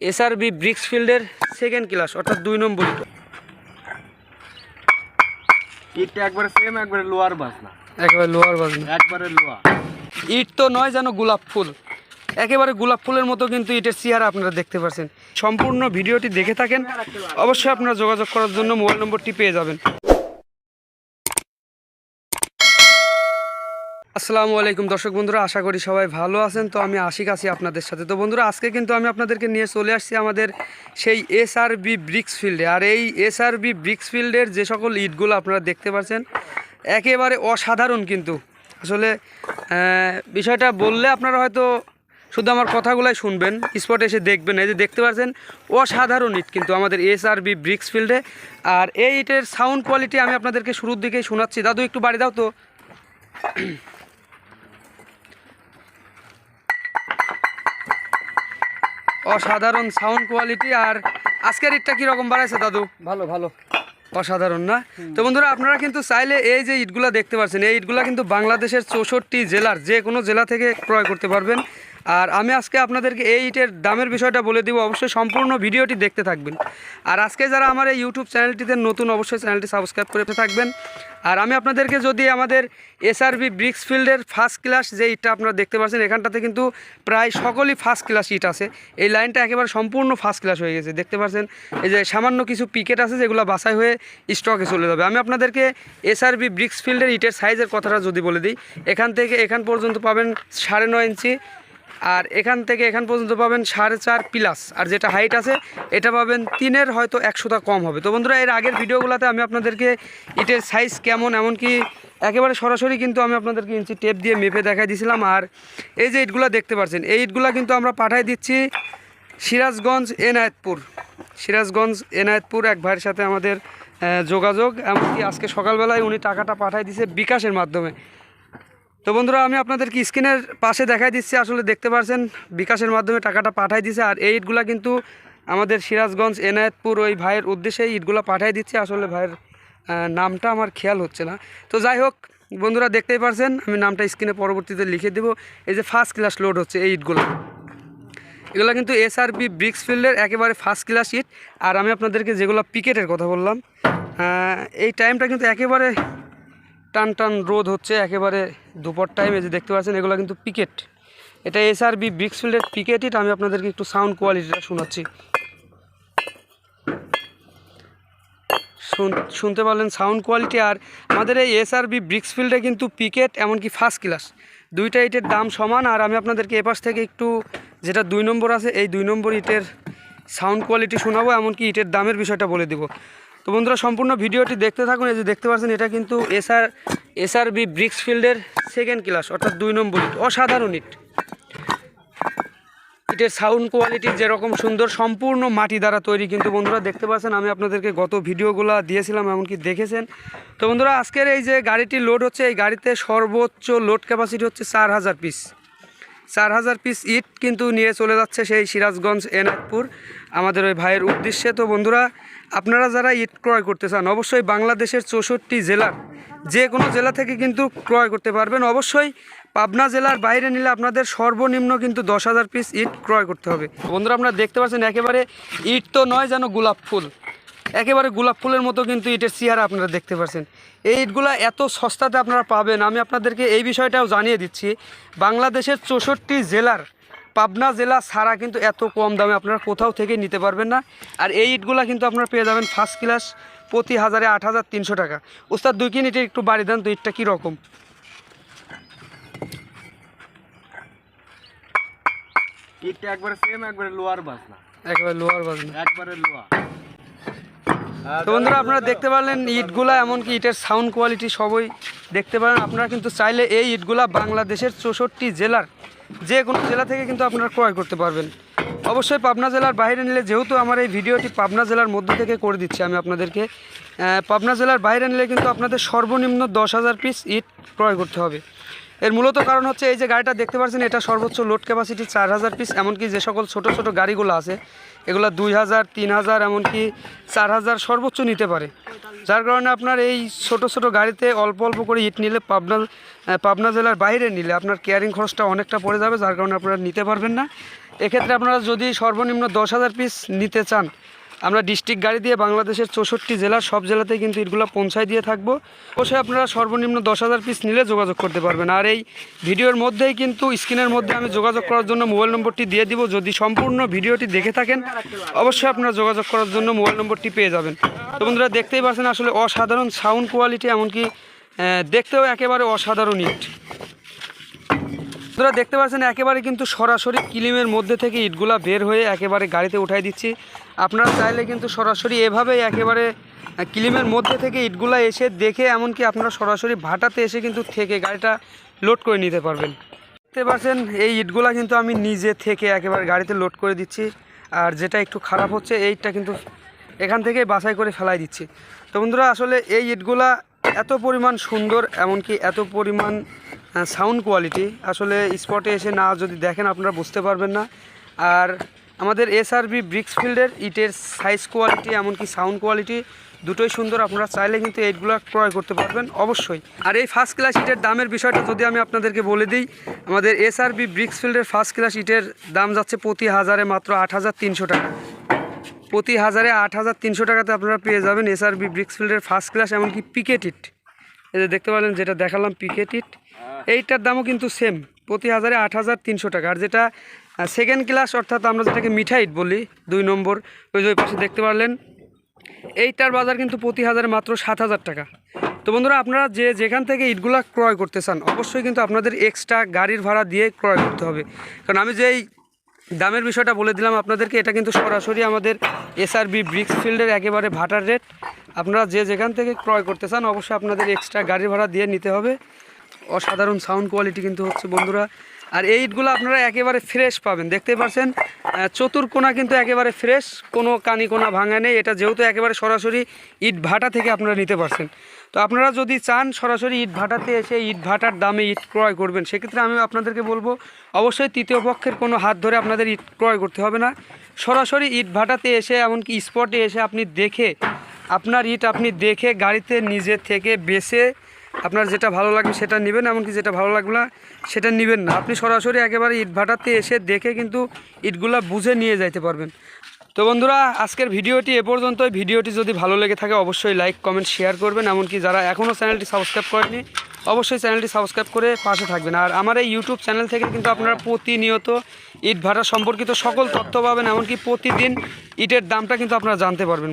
SRB bricks ফিল্ডের second class অর্থাৎ দুই নম্বর। ইটটা একবারে সেম একবারে লোয়ার বাস না একেবারে লোয়ার বাজনা। একবারে ইট তো নয় যেন গোলাপ ফুল। একেবারে গোলাপ ফুলের মতো কিন্তু ইটের চেহারা আপনারা দেখতে পাচ্ছেন সম্পূর্ণ ভিডিওটি দেখে থাকেন। অবশ্যই আপনারা যোগাযোগ করার জন্য মোবাইল নম্বরটি পেয়ে যাবেন। আসসালামু আলাইকুম দর্শক বন্ধুরা, আশা করি সবাই ভালো আছেন। তো আমি আশিক আছি আপনাদের সাথে। তো বন্ধুরা, আজকে কিন্তু আমি আপনাদেরকে নিয়ে চলে আসছি আমাদের সেই এসআরবি ব্রিক্স ফিল্ডে। আর এই এসআরবি ব্রিক্স ফিল্ডের যে সকল ইটগুলো আপনারা দেখতে পাচ্ছেন, একেবারে অসাধারণ কিন্তু। আসলে বিষয়টা বললে আপনারা হয়তো শুধু আমার কথাগুলাই শুনবেন, স্পটে এসে দেখবেন। এই যে দেখতে পাচ্ছেন, অসাধারণ ইট কিন্তু আমাদের এসআরবি ব্রিক্স ফিল্ডে। আর এই ইটের সাউন্ড কোয়ালিটি আমি আপনাদেরকে শুরুর দিকেই শোনাচ্ছি। দাদু, একটু বাড়ি দাও তো। অসাধারণ সাউন্ড কোয়ালিটি আর আজকের ইটটা কীরকম বাড়াইছে দাদু? ভালো ভালো। অসাধারণ না? তো বন্ধুরা আপনারা কিন্তু চাইলে এই যে ইটগুলা দেখতে পাচ্ছেন এই ইটগুলা কিন্তু বাংলাদেশের চৌষট্টি জেলার যে কোনো জেলা থেকে ক্রয় করতে পারবেন। আর আমি আজকে আপনাদেরকে এই ইটের দামের বিষয়টা বলে দিব। অবশ্যই সম্পূর্ণ ভিডিওটি দেখতে থাকবেন। আর আজকে যারা আমার এই ইউটিউব চ্যানেলটিতে নতুন, অবশ্যই চ্যানেলটি সাবস্ক্রাইব করে থাকবেন। আর আমি আপনাদেরকে যদি আমাদের এসআরবি ব্রিক্স ফিল্ডের ফার্স্ট ক্লাস যে ইটটা আপনারা দেখতে পাচ্ছেন, এখানটাতে কিন্তু প্রায় সকলই ফার্স্ট ক্লাস ইট আছে। এই লাইনটা একেবারে সম্পূর্ণ ফার্স্ট ক্লাস হয়ে গেছে। দেখতে পাচ্ছেন, এই যে সামান্য কিছু পিকেট আছে, যেগুলো বাছাই হয়ে স্টকে চলে যাবে। আমি আপনাদেরকে এসআরবি ব্রিক্স ফিল্ডের ইটের সাইজের কথাটা যদি বলে দিই, এখান থেকে এখান পর্যন্ত পাবেন সাড়ে নয় ইঞ্চি আর এখান থেকে এখান পর্যন্ত পাবেন সাড়ে চার প্লাস আর যেটা হাইট আছে, এটা পাবেন তিনের হয়তো একশোটা কম হবে। তো বন্ধুরা, এর আগের ভিডিওগুলোতে আমি আপনাদেরকে ইটের সাইজ কেমন, এমনকি একেবারে সরাসরি কিন্তু আমি আপনাদেরকে ইঞ্চি টেপ দিয়ে মেপে দেখাই দিয়েছিলাম আর এই যে ইটগুলো দেখতে পাচ্ছেন, এই ইটগুলো কিন্তু আমরা পাঠাই দিচ্ছি সিরাজগঞ্জ, এনায়েতপুর। সিরাজগঞ্জ, এনায়েতপুর এক ভাইয়ের সাথে আমাদের যোগাযোগ। এমনকি আজকে সকালবেলায় উনি টাকাটা পাঠাই দিছে বিকাশের মাধ্যমে। তো বন্ধুরা, আমি আপনাদেরকে স্ক্রিনের পাশে দেখাই দিচ্ছি। আসলে দেখতে পাচ্ছেন বিকাশের মাধ্যমে টাকাটা পাঠাই দিচ্ছে আর এই ইটগুলা কিন্তু আমাদের সিরাজগঞ্জ, এনায়েতপুর ওই ভাইয়ের উদ্দেশ্যে ইটগুলো পাঠাই দিচ্ছে। আসলে ভাইয়ের নামটা আমার খেয়াল হচ্ছে না। তো যাই হোক, বন্ধুরা, দেখতেই পারছেন, আমি নামটা স্ক্রিনে পরবর্তীতে লিখে দেবো। এই যে ফার্স্ট ক্লাস লোড হচ্ছে এই ইটগুলো এগুলো কিন্তু এসআরবি ব্রিক্স ফিল্ডের একেবারে ফার্স্ট ক্লাস ইট আর আমি আপনাদেরকে যেগুলো পিকেটের কথা বললাম এই টাইমটা কিন্তু একেবারে টান টান রোদ হচ্ছে, একেবারে দুপুর টাইমে যে দেখতে পাচ্ছেন, এগুলো কিন্তু পিকেট এটা এসআরবি ব্রিক্স ফিল্ডের পিকেট ইট আমি আপনাদেরকে একটু সাউন্ড কোয়ালিটিটা শোনাচ্ছি। শুন- শুনতে পারলেন সাউন্ড কোয়ালিটি আর আমাদের এই এস এসআরবি ব্রিক্স ফিল্ডে কিন্তু পিকেট এমনকি ফার্স্ট ক্লাস দুইটা ইটের দাম সমান, আর আমি আপনাদেরকে এপাশ থেকে একটু যেটা দুই নম্বর আছে, এই দুই নম্বর ইটের সাউন্ড কোয়ালিটি শোনাবো, এমনকি ইটের দামের বিষয়টা বলে দেবো। তো বন্ধুরা, সম্পূর্ণ ভিডিওটি দেখতে থাকুন। এই যে দেখতে পাচ্ছেন, এটা কিন্তু এসআর এসআরবি ব্রিক্স ফিল্ডের সেকেন্ড ক্লাস অর্থাৎ দুই নম্বর ইট, অসাধারণ ইট। ইটের সাউন্ড কোয়ালিটি যেরকম সুন্দর, সম্পূর্ণ মাটি দ্বারা তৈরি। কিন্তু বন্ধুরা, দেখতে পাচ্ছেন, আমি আপনাদেরকে গত ভিডিওগুলো দিয়েছিলাম, এমনকি দেখেছেন। তো বন্ধুরা, আজকের এই যে গাড়িটি লোড হচ্ছে, এই গাড়িতে সর্বোচ্চ লোড ক্যাপাসিটি হচ্ছে চার হাজার পিস চার হাজার পিস ইট কিন্তু নিয়ে চলে যাচ্ছে সেই সিরাজগঞ্জ, এনায়তপুর, আমাদের ওই ভাইয়ের উদ্দেশ্যে। তো বন্ধুরা, আপনারা যারা ইট ক্রয় করতে চান, অবশ্যই বাংলাদেশের চৌষট্টি জেলার যে কোনো জেলা থেকে কিন্তু ক্রয় করতে পারবেন। অবশ্যই পাবনা জেলার বাইরে নিলে আপনাদের সর্বনিম্ন কিন্তু দশ হাজার পিস ইট ক্রয় করতে হবে। বন্ধুরা, আপনারা দেখতে পাচ্ছেন, একেবারে ইট তো নয় যেন গোলাপ ফুল। একেবারে গোলাপ ফুলের মতো কিন্তু ইটের চেহারা আপনারা দেখতে পাচ্ছেন এই ইটগুলো এত সস্তাতে আপনারা পাবেন আমি আপনাদেরকে এই বিষয়টাও জানিয়ে দিচ্ছি। বাংলাদেশের চৌষট্টি জেলার পাবনা জেলা ছাড়া কিন্তু এত কম দামে আপনারা কোথাও থেকে নিতে পারবেন না। আর এই ইটগুলো কিন্তু আপনারা পেয়ে যাবেন ফার্স্ট ক্লাস প্রতি হাজারে আট হাজার তিনশো টাকা। ওস্তাদ দুই কিন ইটের একটু বাড়ি দেন তো ইটটা কীরকম ইটটা একবারে সেম একবারে লোয়ার বাস না একেবারে লোয়ার বাজনা। একবারে লোয়া। তো বন্ধুরা আপনারা দেখতে পারলেন ইটগুলা, এমনকি ইটের সাউন্ড কোয়ালিটি সবই দেখতে পারেন। আপনারা কিন্তু চাইলে এই ইটগুলা বাংলাদেশের চৌষট্টি জেলার যে কোনো জেলা থেকে কিন্তু আপনারা ক্রয় করতে পারবেন। অবশ্যই পাবনা জেলার বাইরে নিলে যেহেতু আমার এই ভিডিওটি পাবনা জেলার মধ্য থেকে করে দিচ্ছি আমি আপনাদেরকে পাবনা জেলার বাইরে নিলে কিন্তু আপনাদের সর্বনিম্ন দশ হাজার পিস ইট ক্রয় করতে হবে। এর মূলত কারণ হচ্ছে এই যে গাড়িটা দেখতে পাচ্ছেন, এটা সর্বোচ্চ লোড ক্যাপাসিটি চার হাজার পিস এমনকি যে সকল ছোট ছোট গাড়িগুলো আছে, এগুলো দুই হাজার, তিন হাজার, এমনকি চার হাজার সর্বোচ্চ নিতে পারে। যার কারণে আপনার এই ছোট ছোট গাড়িতে অল্প অল্প করে ইট নিলে পাবনা পাবনা জেলার বাইরে নিলে আপনার কেয়ারিং খরচটা অনেকটা পড়ে যাবে, যার কারণে আপনারা নিতে পারবেন না। এক্ষেত্রে আপনারা যদি সর্বনিম্ন দশ হাজার পিস নিতে চান আমরা ডিস্ট্রিক্ট গাড়ি দিয়ে বাংলাদেশের চৌষট্টি জেলার সব জেলাতেই কিন্তু ইটগুলো পৌঁছায় দিয়ে থাকব। অবশ্যই আপনারা সর্বনিম্ন দশ হাজার পিস নিলে যোগাযোগ করতে পারবেন। আর এই ভিডিওর মধ্যেই কিন্তু স্ক্রিনের মধ্যে আমি যোগাযোগ করার জন্য মোবাইল নম্বরটি দিয়ে দিব। যদি সম্পূর্ণ ভিডিওটি দেখে থাকেন, অবশ্যই আপনারা যোগাযোগ করার জন্য মোবাইল নম্বরটি পেয়ে যাবেন। তো বন্ধুরা, দেখতেই পাচ্ছেন আসলে অসাধারণ সাউন্ড কোয়ালিটি এমনকি দেখতেও একেবারে অসাধারণ ইট। আপনারা দেখতে পাচ্ছেন, একেবারে কিন্তু সরাসরি কিলিমের মধ্যে থেকে ইটগুলা বের হয়ে একেবারে গাড়িতে উঠাই দিচ্ছি। আপনারা চাইলে কিন্তু সরাসরি এভাবেই একেবারে কিলিমের মধ্যে থেকে ইটগুলা এসে দেখে, এমনকি আপনারা সরাসরি ভাটাতে এসে কিন্তু থেকে গাড়িটা লোড করে নিতে পারবেন। দেখতে পাচ্ছেন, এই ইটগুলা কিন্তু আমি নিজে থেকে একেবারে গাড়িতে লোড করে দিচ্ছি। আর যেটা একটু খারাপ হচ্ছে, এইটা কিন্তু এখান থেকে বাছাই করে ফেলাই দিচ্ছি। তো বন্ধুরা, আসলে এই ইটগুলা এত পরিমাণ সুন্দর, এমনকি এত পরিমাণ সাউন্ড কোয়ালিটি আসলে স্পটে এসে না যদি দেখেন আপনারা বুঝতে পারবেন না। আর আমাদের এস এসআরবি ব্রিক্স ফিল্ডের ইটের সাইজ কোয়ালিটি এমনকি সাউন্ড কোয়ালিটি দুটোই সুন্দর। আপনারা চাইলে কিন্তু এইটগুলো ক্রয় করতে পারবেন, অবশ্যই। আর এই ফার্স্ট ক্লাস ইটের দামের বিষয়টা যদি আমি আপনাদেরকে বলে দিই, আমাদের এস এসআরবি ব্রিক্স ফিল্ডের ফার্স্ট ক্লাস ইটের দাম যাচ্ছে প্রতি হাজারে মাত্র আট হাজার তিনশো টাকা। প্রতি হাজারে আট হাজার তিনশো টাকাতে আপনারা পেয়ে যাবেন এস আর এসআরবি ব্রিক্সফিল্ডের ফার্স্ট ক্লাস এমনকি পিকেট ইট যে দেখতে পারলেন, যেটা দেখালাম পিকেট ইট এইটার দামও কিন্তু সেম প্রতি হাজারে আট হাজার তিনশো টাকা। আর যেটা সেকেন্ড ক্লাস অর্থাৎ আমরা যেটাকে মিঠা ইট বলি, দুই নম্বর, ওই যে ওই পাশে দেখতে পারলেন, এইটার বাজার কিন্তু প্রতি হাজারে মাত্র সাত হাজার টাকা। তো বন্ধুরা, আপনারা যে যেখান থেকে ইটগুলা ক্রয় করতে চান, অবশ্যই কিন্তু আপনাদের এক্সট্রা গাড়ির ভাড়া দিয়ে ক্রয় করতে হবে। কারণ আমি যেই দামের বিষয়টা বলে দিলাম আপনাদেরকে, এটা কিন্তু সরাসরি আমাদের এসআরবি ব্রিক্স ফিল্ডের একেবারে ভাটার রেট আপনারা যে যেখান থেকে ক্রয় করতে চান, অবশ্যই আপনাদের এক্সট্রা গাড়ি ভাড়া দিয়ে নিতে হবে। অসাধারণ সাউন্ড কোয়ালিটি কিন্তু হচ্ছে বন্ধুরা। আর এই ইটগুলো আপনারা একেবারে ফ্রেশ পাবেন। দেখতে পাচ্ছেন চতুর্কোনা কিন্তু একেবারে ফ্রেশ কোনো কানি কোনা ভাঙা নেই। এটা যেহেতু একেবারে সরাসরি ইট ভাটা থেকে আপনারা নিতে পারছেন। তো আপনারা যদি চান সরাসরি ইট ভাটাতে এসে ইট ভাটার দামে ইট ক্রয় করবেন, সেক্ষেত্রে আমি আপনাদেরকে বলব, অবশ্যই তৃতীয় পক্ষের কোনো হাত ধরে আপনাদের ইট ক্রয় করতে হবে না। সরাসরি ইট ভাটাতে এসে, এমনকি স্পটে এসে আপনি দেখে, আপনার ইট আপনি দেখে গাড়িতে নিজে থেকে বেছে আপনার যেটা ভালো লাগবে সেটা নেবেন, এমনকি যেটা ভালো লাগবে না সেটা নেবেন না। আপনি সরাসরি একেবারে ইট ভাটাতে এসে দেখে কিন্তু ইটগুলা বুঝে নিয়ে যাইতে পারবেন। তো বন্ধুরা, আজকের ভিডিওটি এ পর্যন্তই। ভিডিওটি যদি ভালো লেগে থাকে, অবশ্যই লাইক, কমেন্ট, শেয়ার করবেন। এমনকি যারা এখনও চ্যানেলটি সাবস্ক্রাইব করেনি অবশ্যই চ্যানেলটি সাবস্ক্রাইব করে পাশে থাকবেন। আর আমার এই ইউটিউব চ্যানেল থেকে কিন্তু আপনারা প্রতিনিয়ত ইট ভাটা সম্পর্কিত সকল তথ্য পাবেন, এমনকি প্রতিদিন ইটের দামটা কিন্তু আপনারা জানতে পারবেন।